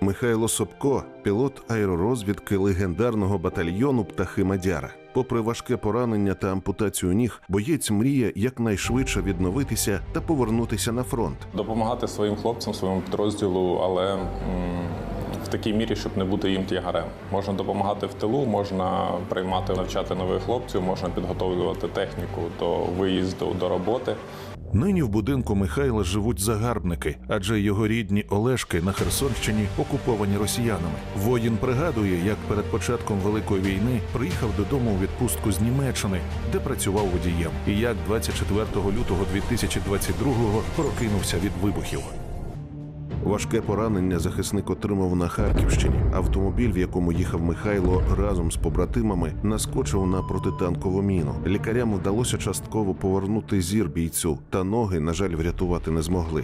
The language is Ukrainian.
Михайло Собко, пілот аеророзвідки легендарного батальйону Птахи Мадяра. Попри важке поранення та ампутацію ніг, боєць мріє якнайшвидше відновитися та повернутися на фронт. Допомагати своїм хлопцям, своєму підрозділу, але м, такій мірі, щоб не бути їм тягарем. Можна допомагати в тилу, можна приймати, навчати нових хлопців, можна підготовлювати техніку до виїзду до роботи. Нині в будинку Михайла живуть загарбники, адже його рідні Олешки на Херсонщині окуповані росіянами. Воїн пригадує, як перед початком великої війни приїхав додому у відпустку з Німеччини, де працював водієм, і як 24 лютого 2022-го прокинувся від вибухів. Важке поранення захисник отримав на Харківщині. Автомобіль, в якому їхав Михайло разом з побратимами, наскочив на протитанкову міну. Лікарям вдалося частково повернути зір бійцю, та ноги, на жаль, врятувати не змогли.